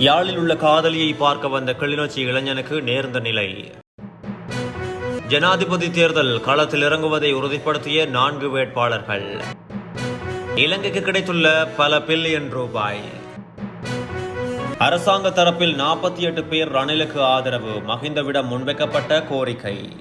யாழில் உள்ள காதலியை பார்க்க வந்த கிளிநொச்சி இளைஞனுக்கு நேர்ந்த நிலை. ஜனாதிபதி தேர்தல் களத்தில் இறங்குவதை உறுதிப்படுத்திய நான்கு வேட்பாளர்கள். இலங்கைக்கு கிடைத்துள்ள பல பில்லியன் ரூபாய். அரசாங்க தரப்பில் நாற்பத்தி எட்டு பேர் ரணிலுக்கு ஆதரவு மகிந்தவிடம் முன்வைக்கப்பட்ட கோரிக்கை.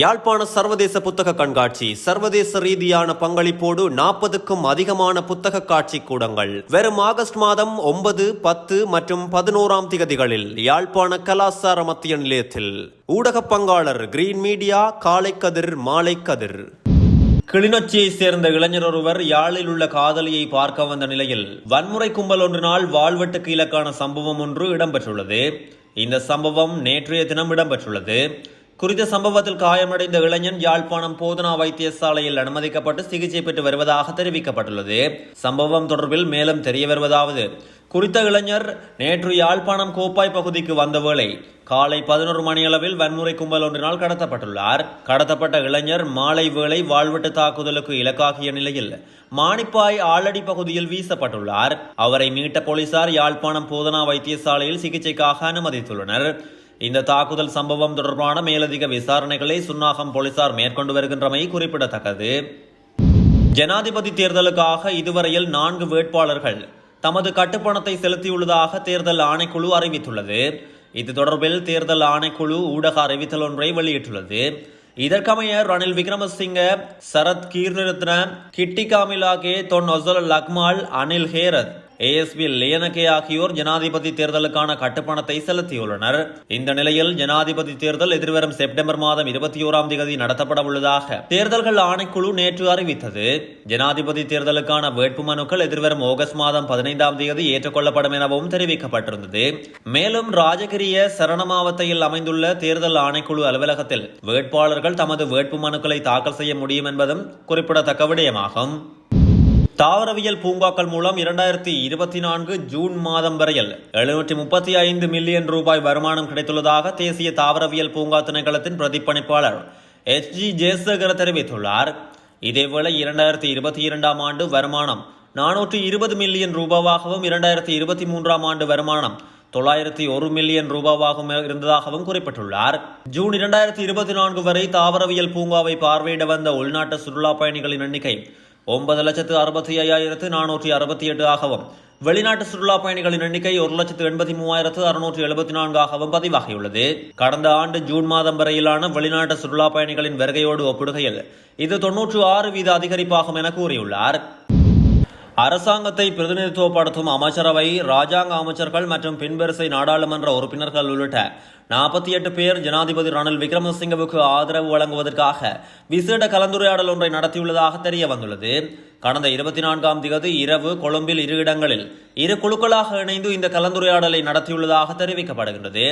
யாழ்ப்பாண சர்வதேச புத்தக கண்காட்சி சர்வதேச ரீதியான பங்களிப்போடு நாற்பதுக்கும் அதிகமான புத்தக காட்சி கூடங்கள். வெறும் ஆகஸ்ட் மாதம் ஒன்பது பத்து மற்றும் பதினோராம் திகதிகளில் யாழ்ப்பாண கலாசார மத்திய நிலையத்தில். ஊடக பங்காளர் கிரீன் மீடியா காலை கதிர் மாலை கதிர். கிளிநொச்சியை சேர்ந்த இளைஞர் ஒருவர் யாழில் உள்ள காதலியை பார்க்க வந்த நிலையில் வன்முறை கும்பல் ஒன்றினால் வாழ்வெட்டுக்கு இலக்கான சம்பவம் ஒன்று இடம்பெற்றுள்ளது. இந்த சம்பவம் நேற்றைய தினம் இடம்பெற்றுள்ளது. குறித்த சம்பவத்தில் காயமடைந்த இளைஞன் யாழ்ப்பாணம் போதனா வைத்தியசாலையில் அனுமதிக்கப்பட்டு சிகிச்சை பெற்று வருவதாக தெரிவிக்கப்பட்டுள்ளது. சம்பவம் தொடர்பில் மேலும் தெரிய வருவதாவது குறித்த இளைஞர் நேற்று யாழ்ப்பாணம் கோப்பாய் பகுதிக்கு வந்த வேளை காலை பதினோரு மணியளவில் வன்முறை கும்பல் ஒன்றினால் கடத்தப்பட்டுள்ளார். கடத்தப்பட்ட இளைஞர் மாலை வேளை வாழ்வெட்டு தாக்குதலுக்கு இலக்காகிய நிலையில் மானிப்பாய் ஆலடி பகுதியில் வீசப்பட்டுள்ளார். அவரை மீட்ட போலீசார் யாழ்ப்பாணம் போதனா வைத்தியசாலையில் சிகிச்சைக்காக அனுமதித்துள்ளனர். இந்த தாக்குதல் சம்பவம் தொடர்பான மேலதிக விசாரணைகளை சுன்னாகம் போலீசார் மேற்கொண்டு வருகின்றமை குறிப்பிடத்தக்கது. ஜனாதிபதி தேர்தலுக்காக இதுவரையில் நான்கு வேட்பாளர்கள் தமது கட்டுப்பணத்தை செலுத்தியுள்ளதாக தேர்தல் ஆணைக்குழு அறிவித்துள்ளது. இது தொடர்பில் தேர்தல் ஆணைக்குழு ஊடக அறிவித்தல் ஒன்றை வெளியிட்டுள்ளது. இதற்கமைய ரணில் விக்ரமசிங்க சரத் கீர்னிரத்ன கிட்டி காமிலாகே தொன் ஒசல் லக்மால் அனில் ஹேரத் ஏஎஸ்பி லியனகே ஆகியோர் ஜனாதிபதி தேர்தலுக்கான கட்டுப்பணத்தை செலுத்தியுள்ளனர். இந்த நிலையில் ஜனாதிபதி தேர்தல் எதிர்வரும் செப்டம்பர் மாதம் இருபத்தி ஓராம் தேதி நடத்தப்பட உள்ளதாக தேர்தல்கள் ஆணைக்குழு நேற்று அறிவித்தது. ஜனாதிபதி தேர்தலுக்கான வேட்புமனுக்கள் எதிர்வரும் ஆகஸ்ட் மாதம் பதினைந்தாம் தேதி ஏற்றுக்கொள்ளப்படும் எனவும் தெரிவிக்கப்பட்டிருந்தது. மேலும் ராஜகிரிய சரணமாவத்தையில் அமைந்துள்ள தேர்தல் ஆணைக்குழு அலுவலகத்தில் வேட்பாளர்கள் தமது வேட்புமனுக்களை தாக்கல் செய்ய முடியும் என்பதும் குறிப்பிடத்தக்க விடயமாகும். தாவரவியல் பூங்காக்கள் மூலம் இரண்டாயிரத்தி இருபத்தி நான்கு ஜூன் மாதம் வரையில் எழுநூற்றி முப்பத்தி ஐந்து மில்லியன் ரூபாய் வருமானம் கிடைத்துள்ளதாக தேசிய தாவரவியல் பூங்கா திணைக்களத்தின் பிரதிப்பணிப்பாளர் எச் ஜி ஜெயசேகர தெரிவித்துள்ளார். இதேவேளை இரண்டாயிரத்தி இருபத்தி இரண்டாம் ஆண்டு வருமானம் நானூற்றி இருபது மில்லியன் ரூபாவாகவும் இரண்டாயிரத்தி இருபத்தி மூன்றாம் ஆண்டு வருமானம் தொள்ளாயிரத்தி ஒரு மில்லியன் ரூபாவாகவும் இருந்ததாகவும் குறிப்பிட்டுள்ளார். ஜூன் இரண்டாயிரத்தி இருபத்தி நான்கு வரை தாவரவியல் பூங்காவை பார்வையிட வந்த உள்நாட்டு சுற்றுலா பயணிகளின் எண்ணிக்கை ஒன்பது லட்சத்து அறுபத்தி ஐயாயிரத்து நானூற்றி அறுபத்தி எட்டு ஆகவும் வெளிநாட்டு சுற்றுலா பயணிகளின் எண்ணிக்கை ஒரு லட்சத்து எண்பத்தி மூவாயிரத்து அறுநூற்றி எழுபத்தி நான்காகவும் பதிவாகியுள்ளது. கடந்த ஆண்டு ஜூன் மாதம் வரையிலான வெளிநாட்டு சுற்றுலா பயணிகளின் வருகையோடு ஒப்பிடுகையில் இது தொன்னூற்று ஆறு வீத அதிகரிப்பாகும் என கூறியுள்ளார். அரசாங்கத்தை பிரதிநிதித்துவப்படுத்தும் அமைச்சரவை ராஜாங்க அமைச்சர்கள் மற்றும் பின்வரிசை நாடாளுமன்ற உறுப்பினர்கள் உள்ளிட்ட நாற்பத்தி எட்டு பேர் ஜனாதிபதி ரணில் விக்ரமசிங்கவுக்கு ஆதரவு வழங்குவதற்காக விசேட கலந்துரையாடல் ஒன்றை நடத்தியுள்ளதாக தெரிய வந்துள்ளது. கடந்த இருபத்தி நான்காம் திகதி இரவு கொழும்பில் இரு இடங்களில் இரு குழுக்களாக இணைந்து இந்த கலந்துரையாடலை நடத்தியுள்ளதாக தெரிவிக்கப்படுகின்றது.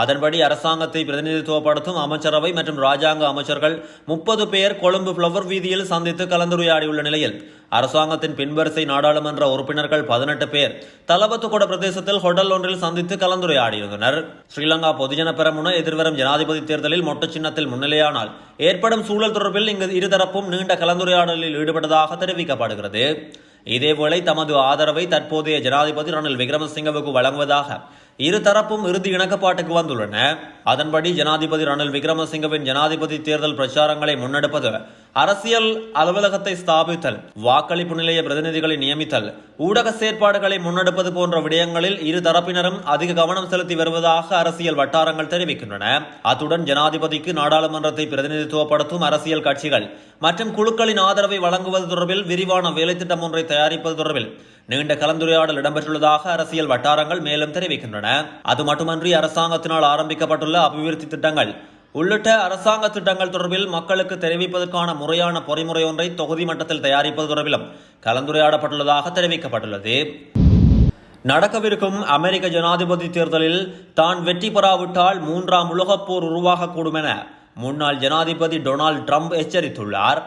அதன்படி அரசாங்கத்தை பிரதிநிதித்துவப்படுத்தும் அமைச்சரவை மற்றும் ராஜாங்க அமைச்சர்கள் முப்பது பேர் கொழும்பு பிளவர் வீதியில் சந்தித்து கலந்துரையாடியுள்ள நிலையில் அரசாங்கத்தின் பின்வரிசை நாடாளுமன்ற உறுப்பினர்கள் பதினெட்டு பேர் தலபத்துக்கொட பிரதேசத்தில் ஹோட்டல் ஒன்றில் சந்தித்து கலந்துரையாடியிருந்தனர். ஸ்ரீலங்கா பொதுஜன பெரமுன எதிர்வரும் ஜனாதிபதி தேர்தலில் மொட்டு சின்னத்தில் முன்னிலையானால் ஏற்படும் சூழல் தொடர்பில் இங்கு இருதரப்பும் நீண்ட கலந்துரையாடலில் ஈடுபட்டதாக தெரிவிக்கப்படுகிறது. இதேவேளை தமது ஆதரவை தற்போதைய ஜனாதிபதி ரணில் விக்ரமசிங்கவுக்கு வழங்குவதாக இருதரப்பும் இறுதி இணக்கப்பாட்டுக்கு வந்துள்ளன. அதன்படி ஜனாதிபதி ரணில் விக்ரமசிங்கவின் ஜனாதிபதி தேர்தல் பிரச்சாரங்களை முன்னெடுப்பது அரசியல் அலுவலகத்தை ஸ்தாபித்தல் வாக்களிப்பு நிலைய பிரதிநிதிகளை நியமித்தல் ஊடக செயற்பாடுகளை முன்னெடுப்பது போன்ற விடயங்களில் இரு தரப்பினரும் அதிக கவனம் செலுத்தி வருவதாக அரசியல் வட்டாரங்கள் தெரிவிக்கின்றன. அத்துடன் ஜனாதிபதிக்கு நாடாளுமன்றத்தை பிரதிநிதித்துவப்படுத்தும் அரசியல் கட்சிகள் மற்றும் குழுக்களின் ஆதரவை வழங்குவது தொடர்பில் விரிவான வேலைத்திட்டம் ஒன்றை தயாரிப்பது தொடர்பில் நீண்ட கலந்துரையாடல் இடம்பெற்றுள்ளதாக அரசியல் வட்டாரங்கள் மேலும் தெரிவிக்கின்றன. அது மட்டுமன்றி அரசாங்கத்தினால் ஆரம்பிக்கப்பட்டுள்ள அபிவிருத்தி திட்டங்கள் உள்ளிட்ட அரசாங்க திட்டங்கள் தொடர்பில் மக்களுக்கு தெரிவிப்பதற்கான முறையான பொறிமுறை ஒன்றை தொகுதி மட்டத்தில் தயாரிப்பது தொடர்பிலும் கலந்துரையாடப்பட்டுள்ளதாக தெரிவிக்கப்பட்டுள்ளது. நடக்கவிருக்கும் அமெரிக்க ஜனாதிபதி தேர்தலில் தான் வெற்றி பெறாவிட்டால் மூன்றாம் உலகப் போர் உருவாகக்கூடும் என முன்னாள் ஜனாதிபதி டொனால்ட் ட்ரம்ப் எச்சரித்துள்ளார்.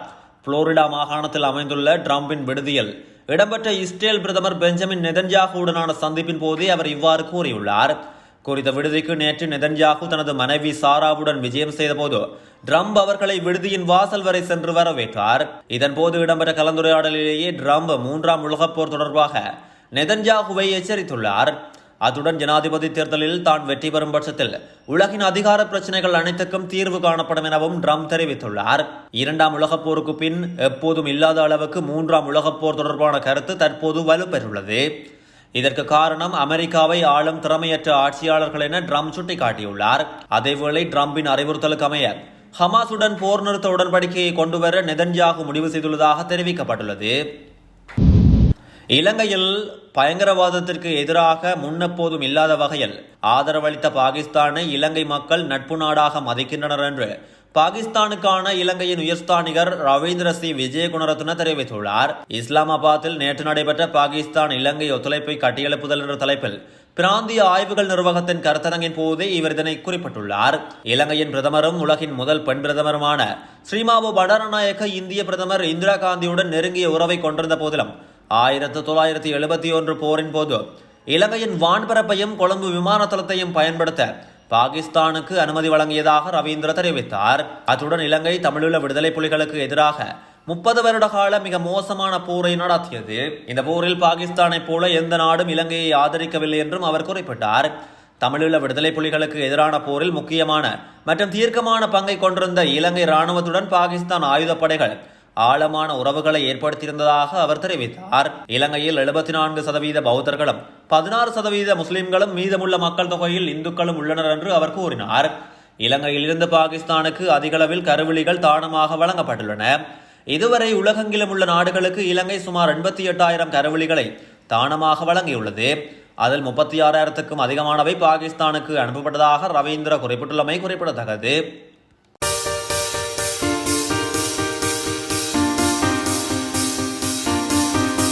புளோரிடா மாகாணத்தில் அமைந்துள்ள ட்ரம்பின் விடுதியில் இடம்பெற்ற இஸ்ரேல் பிரதமர் பெஞ்சமின் நெதன்யாகுவுடனான சந்திப்பின் போதே அவர் இவ்வாறு கூறியுள்ளார். குறித்த விடுதிக்கு நேற்று நெதன்யாகு தனது மனைவி சாராவுடன் விஜயம் செய்தபோது ட்ரம்ப் அவர்களை விடுதியின் வாசல் வரை சென்று வரவேற்றார். இதன்போது இடம்பெற்ற கலந்துரையாடலிலேயே ட்ரம்ப் மூன்றாம் உலகப் போர் தொடர்பாக நெதன்யாகுவை எச்சரித்துள்ளார். அத்துடன் ஜனாதிபதி தேர்தலில் தான் வெற்றி பெறும் பட்சத்தில் உலகின் அதிகார பிரச்சனைகள் அனைத்துக்கும் தீர்வு காணப்படும் எனவும் ட்ரம்ப் தெரிவித்துள்ளார். இரண்டாம் உலகப் போருக்கு பின் எப்போதும் இல்லாத அளவுக்கு மூன்றாம் உலகப் போர் தொடர்பான கருத்து தற்போது வலுப்பெற்றுள்ளது. இதற்கு காரணம் அமெரிக்காவை ஆளும் திறமையற்ற ஆட்சியாளர்கள் என ட்ரம்ப் சுட்டிக்காட்டியுள்ளார். அதேவேளை ட்ரம்பின் அறிவுறுத்தலுக்கு அமைய ஹமாசுடன் போர் நிறுத்த உடன்படிக்கையை கொண்டுவர நெதன்யாகு முடிவு செய்துள்ளதாக தெரிவிக்கப்பட்டுள்ளது. இலங்கையில் பயங்கரவாதத்திற்கு எதிராக முன்னெப்போதும் இல்லாத வகையில் ஆதரவளித்த பாகிஸ்தானை இலங்கை மக்கள் நட்பு நாடாக மதிக்கின்றனர் என்று பாகிஸ்தானுக்கான இலங்கையின் உயர்ஸ்தானிகர் ரவீந்திர சி விஜயகுணரத்ன தெரிவித்துள்ளார். இஸ்லாமாபாத்தில் நேற்று நடைபெற்ற பாகிஸ்தான் இலங்கை ஒத்துழைப்பை கட்டியெழுப்புதல் என்ற தலைப்பில் பிராந்திய ஆய்வுகள் நிர்வாகத்தின் கருத்தரங்கின் போது இவர் இதனை குறிப்பிட்டுள்ளார். இலங்கையின் பிரதமரும் உலகின் முதல் பெண் பிரதமருமான ஸ்ரீமாபு பண்டாரநாயக்க இந்திய பிரதமர் இந்திரா காந்தியுடன் நெருங்கிய உறவை கொண்டிருந்த போதிலும் ஆயிரத்து தொள்ளாயிரத்தி எழுபத்தி ஒன்று போரின் போது இலங்கையின் வான்பரப்பையும் கொழும்பு விமானத்தளத்தையும் பயன்படுத்த பாகிஸ்தானுக்கு அனுமதி வழங்கியதாக ரவீந்திர தெரிவித்தார். அத்துடன் இலங்கை தமிழீழ விடுதலை புலிகளுக்கு எதிராக முப்பது வருட கால மிக மோசமான போரை நடத்தியது. இந்த போரில் பாகிஸ்தானைப் போல எந்த நாடும் இலங்கையை ஆதரிக்கவில்லை என்றும் அவர் குறிப்பிட்டார். தமிழீழ விடுதலை புலிகளுக்கு எதிரான போரில் முக்கியமான மற்றும் தீர்க்கமான பங்கை கொண்டிருந்த இலங்கை ராணுவத்துடன் பாகிஸ்தான் ஆயுதப்படைகள் ஆழமான உறவுகளை ஏற்படுத்தியிருந்ததாக அவர் தெரிவித்தார். இலங்கையில் எழுபத்தி நான்கு சதவீத பௌத்தர்களும் பதினாறு சதவீத முஸ்லிம்களும் மீதமுள்ள மக்கள் தொகையில் இந்துக்களும் உள்ளனர் என்று அவர் கூறினார். இலங்கையில் இருந்து பாகிஸ்தானுக்கு அதிகளவில் கருவிழிகள் தானமாக வழங்கப்பட்டுள்ளன. இதுவரை உலகெங்கிலும் உள்ள நாடுகளுக்கு இலங்கை சுமார் எண்பத்தி எட்டாயிரம் கருவிழிகளை தானமாக வழங்கியுள்ளது. அதில் முப்பத்தி ஆறாயிரத்துக்கும் அதிகமானவை பாகிஸ்தானுக்கு அனுப்பப்பட்டதாக ரவீந்திர குறிப்பிட்டுள்ளமை குறிப்பிடத்தக்கது.